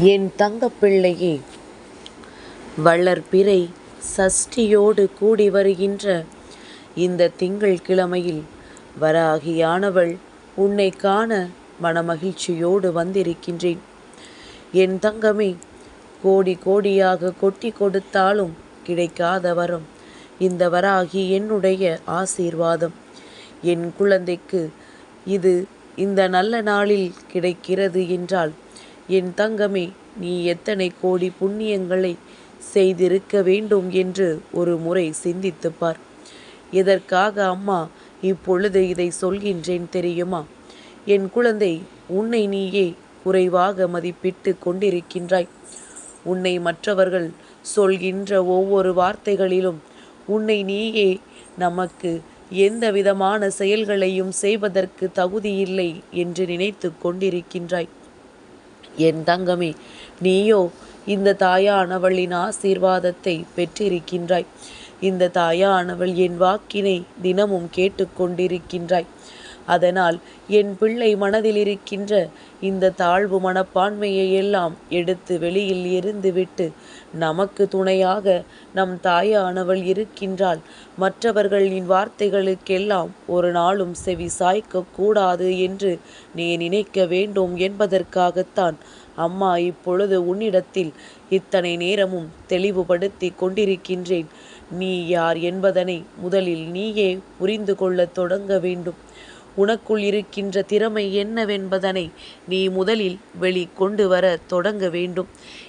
என் தங்கப்பிள்ளையே வளர்பிறை சஷ்டியோடு கூடி வருகின்ற இந்த திங்கள் கிழமையில் வராகியானவள் உன்னை காண மனமகிழ்ச்சியோடு வந்திருக்கின்றேன். என் தங்கமே கோடி கோடியாக கொட்டி கொடுத்தாலும் கிடைக்காத வரம் இந்த வராகி என்னுடைய ஆசீர்வாதம். என் குழந்தைக்கு இது இந்த நல்ல நாளில் கிடைக்கிறது என்றால் என் தங்கமே நீ எத்தனை கோடி புண்ணியங்களை செய்திருக்க வேண்டும் என்று ஒரு முறை சிந்தித்துப் பார். எதற்காக அம்மா இப்பொழுது இதை சொல்கின்றேன் தெரியுமா? என் குழந்தை உன்னை நீயே குறைவாக மதிப்பிட்டு கொண்டிருக்கின்றாய். உன்னை மற்றவர்கள் சொல்கின்ற ஒவ்வொரு வார்த்தைகளிலும் உன்னை நீயே நமக்கு எந்த விதமான செயல்களையும் செய்வதற்கு தகுதியில்லை என்று நினைத்து கொண்டிருக்கின்றாய். என் தங்கமே நீயோ இந்த தாயானவளின் ஆசீர்வாதத்தை பெற்றிருக்கின்றாய். இந்த தாயானவள் என் வாக்கினை தினமும் கேட்டுக்கொண்டிருக்கின்றாய். அதனால் என் பிள்ளை மனதில் இருக்கின்ற இந்த தாழ்வு மனப்பான்மையை எல்லாம் எடுத்து வெளியில் எறிந்துவிட்டு நமக்கு துணையாக நம் தாயானவள் இருக்கின்றாள். மற்றவர்களின் வார்த்தைகளுக்கெல்லாம் ஒரு நாளும் செவி சாய்க்க கூடாது என்று நீ நினைக்க வேண்டும் என்பதற்காகத்தான் அம்மா இப்பொழுது உன்னிடத்தில் இத்தனை நேரமும் தெளிவுபடுத்தி கொண்டிருக்கின்றேன். நீ யார் என்பதனை முதலில் நீயே புரிந்து கொள்ளத் தொடங்க வேண்டும். உனக்குள் இருக்கின்ற திறமை என்னவென்பதனை நீ முதலில் வெளி கொண்டு வர தொடங்க வேண்டும்.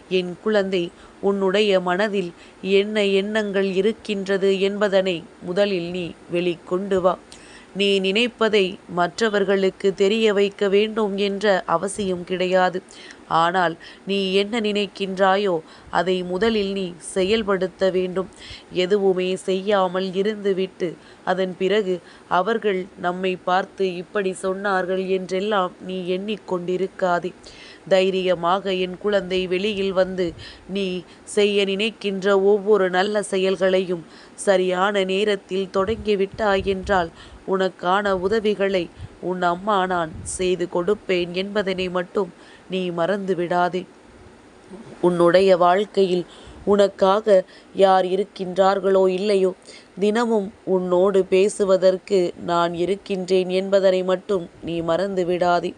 என் குழந்தை உன்னுடைய மனதில் என்ன எண்ணங்கள் இருக்கின்றது என்பதனை முதலில் நீ வெளிக்கொண்டு வா. நீ நினைப்பதை மற்றவர்களுக்கு தெரிய வைக்க வேண்டும் என்ற அவசியம் கிடையாது. ஆனால் நீ என்ன நினைக்கின்றாயோ அதை முதலில் நீ செயல்படுத்த வேண்டும். எதுவுமே செய்யாமல் இருந்துவிட்டு அதன் பிறகு அவர்கள் நம்மை பார்த்து இப்படி சொன்னார்கள் என்றெல்லாம் நீ எண்ணிக்கொண்டிருக்காதே. தைரியமாக என் குழந்தை வெளியில் வந்து நீ செய்ய நினைக்கின்ற ஒவ்வொரு நல்ல செயல்களையும் சரியான நேரத்தில் தொடங்கிவிட்டாய் என்றால் உனக்கான உதவிகளை உன் அம்மா நான் செய்து கொடுப்பேன் என்பதனை மட்டும் நீ மறந்து விடாதே. உன்னுடைய வாழ்க்கையில் உனக்காக யார் இருக்கின்றார்களோ இல்லையோ தினமும் உன்னோடு பேசுவதற்கு நான் இருக்கின்றேன் என்பதனை மட்டும் நீ மறந்து விடாதே.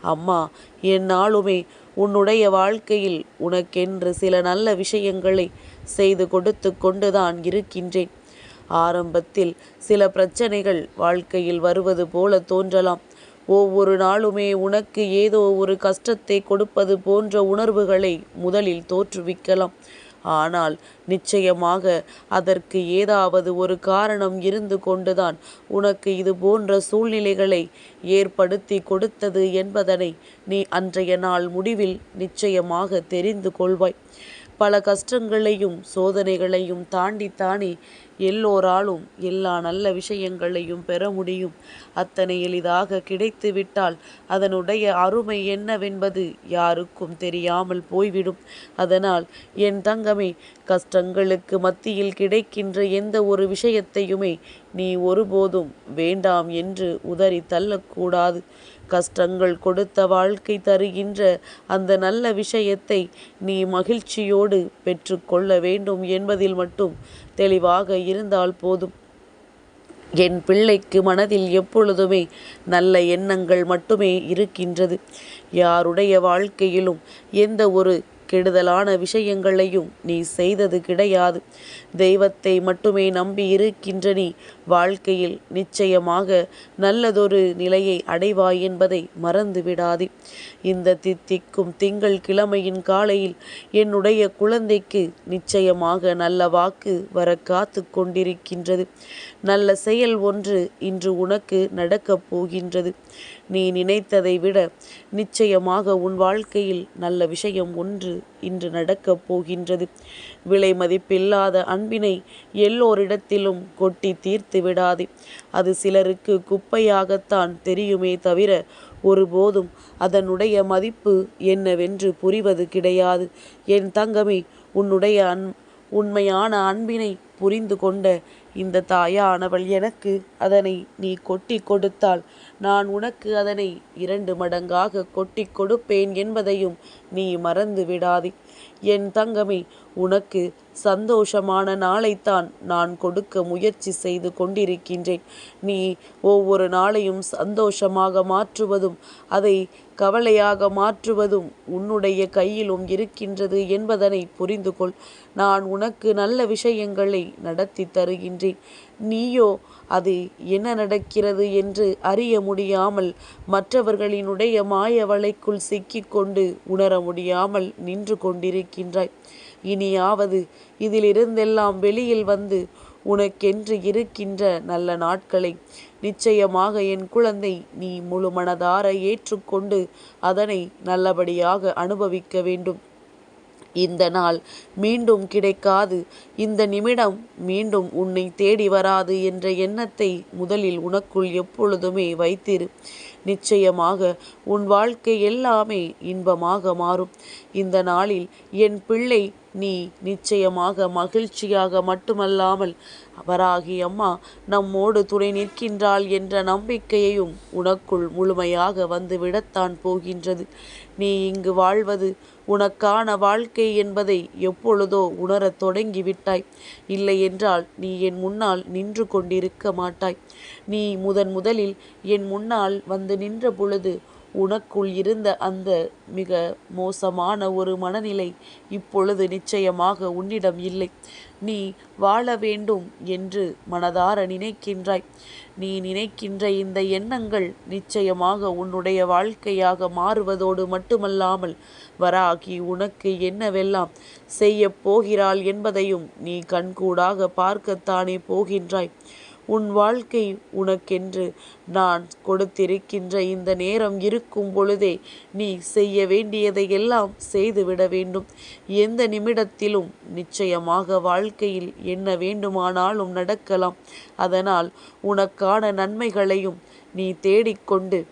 அம்மா என்னாலுமே உன்னுடைய வாழ்க்கையில் உனக்கென்று சில நல்ல விஷயங்களை செய்து கொடுத்து கொண்டுதான் இருக்கின்றேன். ஆரம்பத்தில் சில பிரச்சனைகள் வாழ்க்கையில் வருவது போல தோன்றலாம். ஒவ்வொரு நாளுமே உனக்கு ஏதோ ஒரு கஷ்டத்தை கொடுப்பது போன்ற உணர்வுகளை முதலில் தோற்றுவிக்கலாம். ஆனால் நிச்சயமாக அதற்கு ஏதாவது ஒரு காரணம் இருந்து கொண்டுதான் உனக்கு இது போன்ற சூழ்நிலைகளை ஏற்படுத்தி கொடுத்தது என்பதனை நீ அன்றைய நாள் முடிவில் நிச்சயமாக தெரிந்து கொள்வாய். பல கஷ்டங்களையும் சோதனைகளையும் தாண்டித்தானே எல்லோராலும் எல்லா நல்ல விஷயங்களையும் பெற முடியும். அத்தனை எளிதாக கிடைத்துவிட்டால் அதனுடைய அருமை என்னவென்பது யாருக்கும் தெரியாமல் போய்விடும். அதனால் என் தங்கமே கஷ்டங்களுக்கு மத்தியில் கிடைக்கின்ற எந்த ஒரு விஷயத்தையுமே நீ ஒருபோதும் வேண்டாம் என்று உதறி தள்ளக்கூடாது. கஷ்டங்கள் கொடுத்த வாழ்க்கை தருகின்ற அந்த நல்ல விஷயத்தை நீ மகிழ்ச்சியோடு பெற்றுக்கொள்ள வேண்டும் என்பதில் மட்டும் தெளிவாக இருந்தால் போதும். என் பிள்ளைக்கு மனதில் எப்பொழுதுமே நல்ல எண்ணங்கள் மட்டுமே இருக்கின்றது. யாருடைய வாழ்க்கையிலும் எந்த ஒரு கெடுதலான விஷயங்களையும் நீ செய்தது கிடையாது. தெய்வத்தை மட்டுமே நம்பி இருக்கின்ற நீ வாழ்க்கையில் நிச்சயமாக நல்லதொரு நிலையை அடைவாய் என்பதை மறந்து விடாதே இந்த தித்திக்கும் திங்கள் கிழமையின் காலையில் என்னுடைய குழந்தைக்கு நிச்சயமாக நல்ல வாக்கு வர காத்து கொண்டிருக்கின்றது. நல்ல செயல் ஒன்று இன்று உனக்கு நடக்கப் போகின்றது. நீ நினைத்ததை விட நிச்சயமாக உன் வாழ்க்கையில் நல்ல விஷயம் ஒன்று இன்று நடக்கப் போகின்றது. விலை மதிப்பில்லாத அன்பினை எல்லோரிடத்திலும் கொட்டி தீர்த்து விடாதே. அது சிலருக்கு குப்பையாகத்தான் தெரியுமே தவிர ஒருபோதும் அதனுடைய மதிப்பு என்னவென்று புரிவது கிடையாது. என் தங்கமே உன்னுடைய அன் உண்மையான அன்பினை புரிந்து கொண்ட இந்த தாயானவள் எனக்கு அதனை நீ கொட்டி கொடுத்தால் நான் உனக்கு அதனை இரண்டு மடங்காக கொட்டி கொடுப்பேன் என்பதையும் நீ மறந்து விடாதே என் தங்கமே உனக்கு சந்தோஷமான நாளைத்தான் நான் கொடுக்க முயற்சி செய்து கொண்டிருக்கின்றேன். நீ ஒவ்வொரு நாளையும் சந்தோஷமாக மாற்றுவதும் அதை கவலையாக மாற்றுவதும் உன்னுடைய கையிலும் இருக்கின்றது என்பதனை புரிந்து கொள் நான் உனக்கு நல்ல விஷயங்களை நடத்தி தருகின்றேன். நீயோ அது என்ன நடக்கிறது என்று அறிய முடியாமல் மற்றவர்களினுடைய மாய வலைக்குள் சிக்கிக்கொண்டு உணர முடியாமல் நின்று கொண்டிருக்கின்றாய். இனியாவது இதிலிருந்தெல்லாம் வெளியில் வந்து உனக்கென்று இருக்கின்ற நல்ல நாட்களை நிச்சயமாக என் குழந்தை நீ முழு மனதார ஏற்றுக்கொண்டு அதனை நல்லபடியாக அனுபவிக்க வேண்டும். இந்த நாள் மீண்டும் கிடைக்காது. இந்த நிமிடம் மீண்டும் உன்னை தேடி வராது என்ற எண்ணத்தை முதலில் உனக்குள் எப்பொழுதுமே வைத்திரு. நிச்சயமாக உன் வாழ்க்கை எல்லாமே இன்பமாக மாறும். இந்த நாளில் என் பிள்ளை நீ நிச்சயமாக மகிழ்ச்சியாக மட்டுமல்லாமல் அவராகி அம்மா நம்மோடு துணை நிற்கின்றாள் என்ற நம்பிக்கையையும் உனக்குள் முழுமையாக வந்து விடத்தான் போகின்றது. நீ இங்கு வாழ்வது உனக்கான வாழ்க்கை என்பதை எப்பொழுதோ உணரத் தொடங்கிவிட்டாய். இல்லையென்றால் நீ என் முன்னால் நின்று கொண்டிருக்க மாட்டாய். நீ முதன் முதலில் என் முன்னால் வந்து நின்ற பொழுது உனக்குள் இருந்த அந்த மிக மோசமான ஒரு மனநிலை இப்பொழுது நிச்சயமாக உன்னிடம் இல்லை. நீ வாழ வேண்டும் என்று மனதார நினைக்கின்றாய். நீ நினைக்கின்ற இந்த எண்ணங்கள் நிச்சயமாக உன்னுடைய வாழ்க்கையாக மாறுவதோடு மட்டுமல்லாமல் வராகி உனக்கு என்னவெல்லாம் செய்ய போகிறாள் என்பதையும் நீ கண்கூடாக பார்க்கத்தானே போகின்றாய். உன் வாழ்க்கை உனக்கென்று நான் கொடுத்திருக்கின்ற இந்த நேரம் இருக்கும் பொழுதே நீ செய்ய வேண்டியதை எல்லாம் செய்துவிட வேண்டும். எந்த நிமிடத்திலும் நிச்சயமாக வாழ்க்கையில் என்ன வேண்டுமானாலும் நடக்கலாம். அதனால் உனக்கான நன்மைகளையும் நீ தேடிக்கொண்டு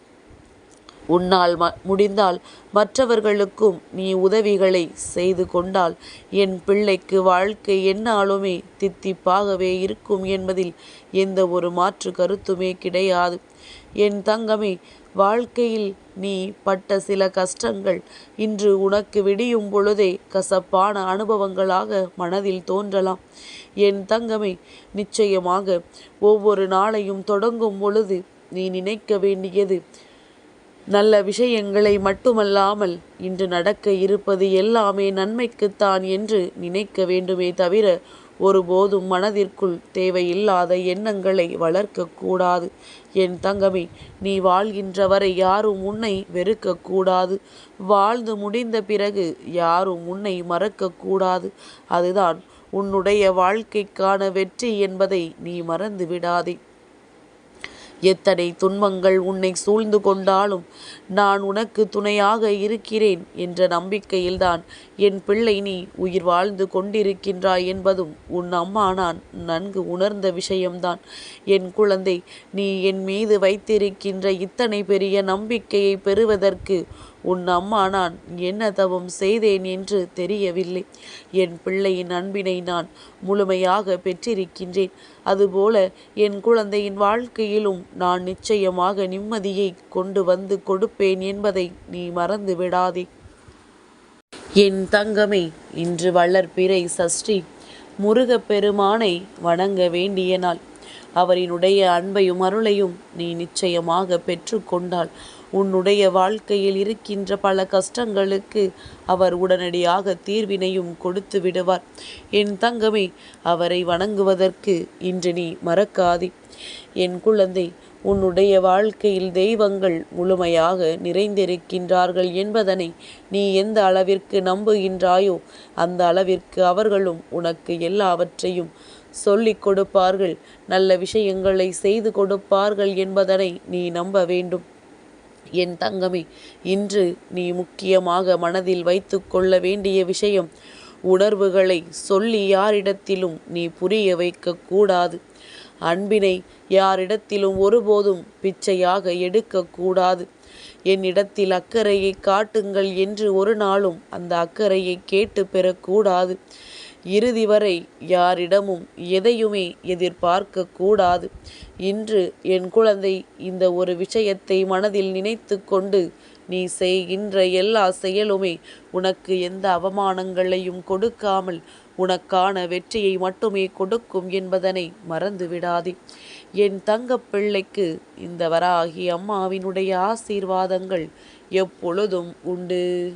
உன்னால் ம முடிந்தால் மற்றவர்களுக்கும் நீ உதவிகளை செய்து கொண்டால் என் பிள்ளைக்கு வாழ்க்கை என்னாலுமே தித்திப்பாகவே இருக்கும் என்பதில் எந்த ஒரு மாற்று கருத்துமே கிடையாது. என் தங்கமே வாழ்க்கையில் நீ பட்ட சில கஷ்டங்கள் இன்று உனக்கு விடியும் பொழுதே கசப்பான அனுபவங்களாக மனதில் தோன்றலாம். என் தங்கமே நிச்சயமாக ஒவ்வொரு நாளையும் தொடங்கும் பொழுது நீ நினைக்க வேண்டியது நல்ல விஷயங்களை மட்டுமல்லாமல் இன்று நடக்க இருப்பது எல்லாமே நன்மைக்குத்தான் என்று நினைக்க வேண்டுமே தவிர ஒருபோதும் மனதிற்குள் தேவையில்லாத எண்ணங்களை வளர்க்கக்கூடாது என் தங்கமே நீ வாழ்கின்ற வரை யாரும் உன்னை வெறுக்கக்கூடாது வாழ்ந்து முடிந்த பிறகு யாரும் உன்னை மறக்கக்கூடாது அதுதான் உன்னுடைய வாழ்க்கைக்கான வெற்றி என்பதை நீ மறந்து விடாதே. எத்தனை துன்பங்கள் உன்னை சூழ்ந்து கொண்டாலும் நான் உனக்கு துணையாக இருக்கிறேன் என்ற நம்பிக்கையில்தான் என் பிள்ளை நீ உயிர் வாழ்ந்து கொண்டிருக்கின்றாய் என்பதும் உன் அம்மா நான் நன்கு உணர்ந்த விஷயம்தான். என் குழந்தை நீ என் மீது வைத்திருக்கின்ற இத்தனை பெரிய நம்பிக்கையை பெறுவதற்கு உன் அம்மா நான் என்ன தவம் செய்தேன் என்று தெரியவில்லை. என் பிள்ளையின் அன்பினை நான் முழுமையாக பெற்றிருக்கின்றேன். அதுபோல என் குழந்தையின் வாழ்க்கையிலும் நான் நிச்சயமாக நிம்மதியை கொண்டு வந்து கொடுப்பேன் என்பதை நீ மறந்து விடாதே. என் தங்கமே இன்று வளர்ப்பிறை சஷ்டி. முருகப்பெருமானை வணங்க வேண்டிய நாள். அவரினுடைய அன்பையும் அருளையும் நீ நிச்சயமாக பெற்றுக்கொண்டாள் உன்னுடைய வாழ்க்கையில் இருக்கின்ற பல கஷ்டங்களுக்கு அவர் உடனடியாக தீர்வினையும் கொடுத்து விடுவார். என் தங்கமே அவரை வணங்குவதற்கு இன்று நீ மறக்காதே. என் குழந்தை உன்னுடைய வாழ்க்கையில் தெய்வங்கள் முழுமையாக நிறைந்திருக்கின்றார்கள் என்பதனை நீ எந்த அளவிற்கு நம்புகின்றாயோ அந்த அளவிற்கு அவர்களும் உனக்கு எல்லாவற்றையும் சொல்லிக் கொடுப்பார்கள். நல்ல விஷயங்களை செய்து கொடுப்பார்கள் என்பதனை நீ நம்ப வேண்டும். என் தங்கமே இன்று நீ முக்கியமாக மனதில் வைத்து கொள்ள வேண்டிய விஷயம் உணர்வுகளை சொல்லி யாரிடத்திலும் நீ புரிய வைக்கக்கூடாது அன்பினை யாரிடத்திலும் ஒருபோதும் பிச்சையாக எடுக்கக்கூடாது என்னிடத்தில் அக்கறையை காட்டுங்கள் என்று ஒரு நாளும் அந்த அக்கறையை கேட்டு பெறக்கூடாது இறுதி வரை யாரிடமும் எதையுமே எதிர்பார்க்க கூடாது. இன்று என் குழந்தை இந்த ஒரு விஷயத்தை மனதில் நினைத்து கொண்டு நீ செய்கின்ற எல்லா செயலுமே உனக்கு எந்த அவமானங்களையும் கொடுக்காமல் உனக்கான வெற்றியை மட்டுமே கொடுக்கும் என்பதனை மறந்து விடாதே என் தங்கப் பிள்ளைக்கு இந்த வராகி அம்மாவினுடைய ஆசீர்வாதங்கள் எப்பொழுதும் உண்டு.